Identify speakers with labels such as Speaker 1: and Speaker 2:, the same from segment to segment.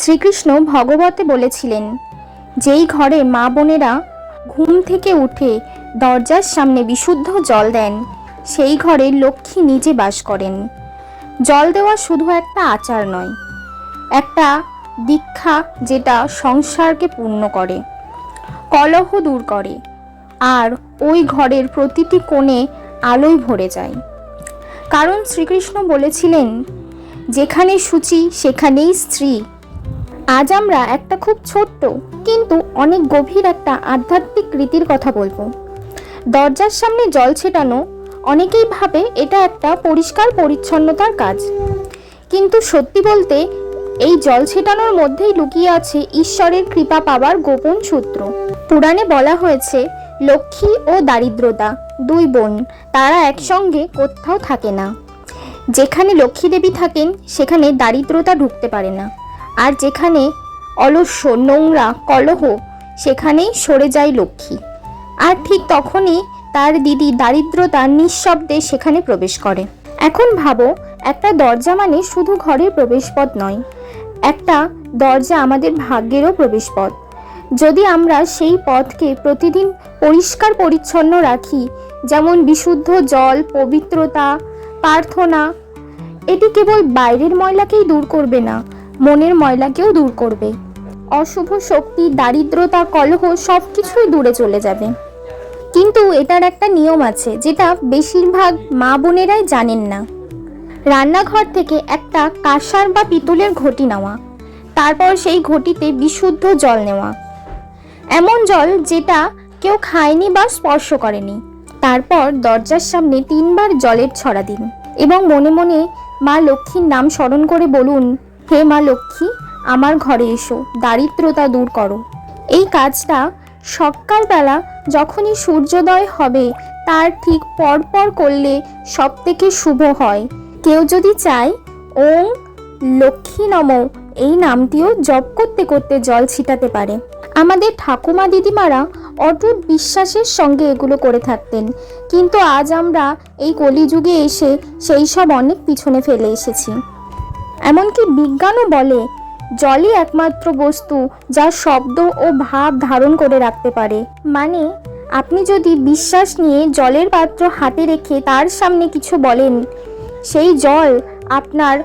Speaker 1: শ্রীকৃষ্ণ ভগবতে বলেছিলেন, যেই ঘরে মা বোনেরা ঘুম থেকে উঠে দরজার সামনে বিশুদ্ধ জল দেন, সেই ঘরে লক্ষ্মী নিজে বাস করেন। জল দেওয়া শুধু একটা আচার নয়, একটা দীক্ষা যেটা সংসারকে পূর্ণ করে, কলহ দূর করে, আর ওই ঘরের প্রতিটি কোণে আলোয় ভরে যায়। কারণ শ্রীকৃষ্ণ বলেছিলেন, যেখানে সূচি, সেখানেই স্ত্রী। আজ আমরা একটা খুব ছোট্ট, কিন্তু অনেক গভীর একটা আধ্যাত্মিক রীতির কথা বলব। দরজার সামনে জল ছেটানো, অনেকেই ভাবে এটা একটা পরিষ্কার পরিচ্ছন্নতার কাজ। কিন্তু সত্যি বলতে, এই জল ছেটানোর মধ্যেই লুকিয়ে আছে ঈশ্বরের কৃপা পাওয়ার গোপন সূত্র। পুরাণে বলা হয়েছে, লক্ষ্মী ও দারিদ্রতা, দুই বোন, তারা একসঙ্গে কোথাও থাকে না। যেখানে লক্ষ্মী দেবী থাকেন, সেখানে দারিদ্রতা ঢুকতে পারে না। আর যেখানে অলস্য, নোংরা, কলহ, সেখানেই সরে যায় লক্ষ্মী। আর ঠিক তখনই তার দিদি দারিদ্রতা নিঃশব্দে সেখানে প্রবেশ করে। এখন ভাবো, একটা দরজা মানে শুধু ঘরের প্রবেশপথ নয়, একটা দরজা আমাদের ভাগ্যেরও প্রবেশপথ। যদি আমরা সেই পথকে প্রতিদিন পরিষ্কার পরিচ্ছন্ন রাখি, যেমন বিশুদ্ধ জল, পবিত্রতা, প্রার্থনা, এটি কেবল বাইরের ময়লাকেই দূর করবে না মনের ময়লাকেও দূর করবে। অশুভ শক্তি, দারিদ্রতা, কলহ সব কিছুই দূরে চলে যাবে। কিন্তু এটার একটা নিয়ম আছে, যেটা বেশিরভাগ মা বোনেরাই জানেন না। রান্নাঘর থেকে একটা কাঁসার বা পিতলের ঘটি নেওয়া, তারপর সেই ঘটিতে বিশুদ্ধ জল নেওয়া। এমন জল যেটা কেউ খায়নি বা স্পর্শ করেনি। তারপর দরজার সামনে তিনবার জলের ছড়া দিন এবং মনে মনে মা লক্ষ্মীর নাম স্মরণ করে বলুন হে মা লক্ষ্মী, আমার ঘরে এসো, দারিদ্রতা দূর করো। এই কাজটা সকালবেলা যখনই সূর্যোদয় হবে, তার ঠিক পরপর করলে সব থেকে শুভ হয়। কেউ যদি চায়, ওম লক্ষ্মী নম, এই নামটিও জপ করতে করতে জল ছিটাতে পারে। আমাদের ঠাকুমা দিদিমারা অটুট বিশ্বাসের সঙ্গে এগুলো করে থাকতেন। কিন্তু আজ আমরা এই কলিযুগে এসে সেই সব অনেক পিছনে ফেলে এসেছি। এমনকি বিজ্ঞানও বলে, জলই একমাত্র বস্তু যা শব্দ ও ভাব ধারণ করে রাখতে পারে। মানে আপনি যদি বিশ্বাস নিয়ে জলের পাত্র হাতে রেখে তার সামনে কিছু বলেন, সেই জল আপনার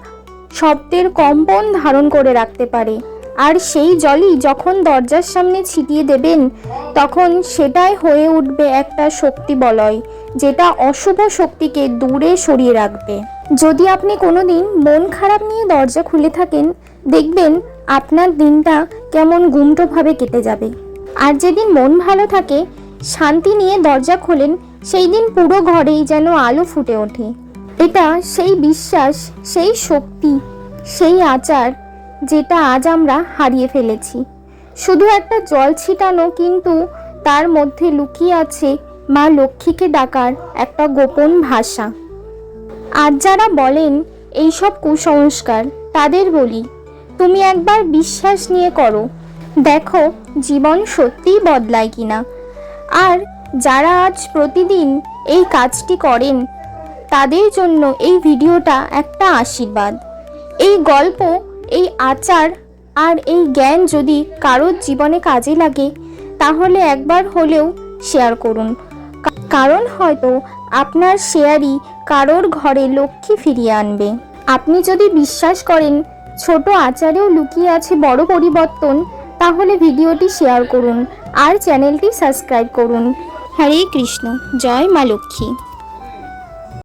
Speaker 1: শব্দের কম্পন ধারণ করে রাখতে পারে। আর সেই জলই যখন দরজার সামনে ছিটিয়ে দেবেন, তখন সেটাই হয়ে উঠবে একটা শক্তি বলয়, যেটা অশুভ শক্তিকে দূরে সরিয়ে রাখবে। যদি আপনি কোনো দিন মন খারাপ নিয়ে দরজা খুলে থাকেন, দেখবেন আপনার দিনটা কেমন গুমটোভাবে কেটে যাবে। আর যেদিন মন ভালো থাকে, শান্তি নিয়ে দরজা খোলেন, সেই দিন পুরো ঘরেই যেন আলো ফুটে ওঠে। এটা সেই বিশ্বাস, সেই শক্তি, সেই আচার যেটা আজ আমরা হারিয়ে ফেলেছি। শুধু একটা জল ছিটানো কিন্তু তার মধ্যে লুকিয়ে আছে মা লক্ষ্মীকে ডাকার একটা গোপন ভাষা। আজ যারা বলেন এইসব কুসংস্কার, তাদের বলি, তুমি একবার বিশ্বাস নিয়ে করো, দেখো জীবন সত্যিই বদলায় কিনা। আর যারা আজ প্রতিদিন এই কাজটি করেন, তাদের জন্য এই ভিডিওটা একটা আশীর্বাদ। এই গল্প, এই আচার আর এই জ্ঞান যদি কারোর জীবনে কাজে লাগে, তাহলে একবার হলেও শেয়ার করুন। কারণ হয়তো আপনার শেয়ারই কারোর ঘরে লক্ষ্মী ফিরিয়ে আনবে। আপনি যদি বিশ্বাস করেন, ছোট আচারেও লুকিয়ে আছে বড় পরিবর্তন, তাহলে ভিডিওটি শেয়ার করুন আর চ্যানেলটি সাবস্ক্রাইব করুন। হরে কৃষ্ণ, জয় মা লক্ষ্মী।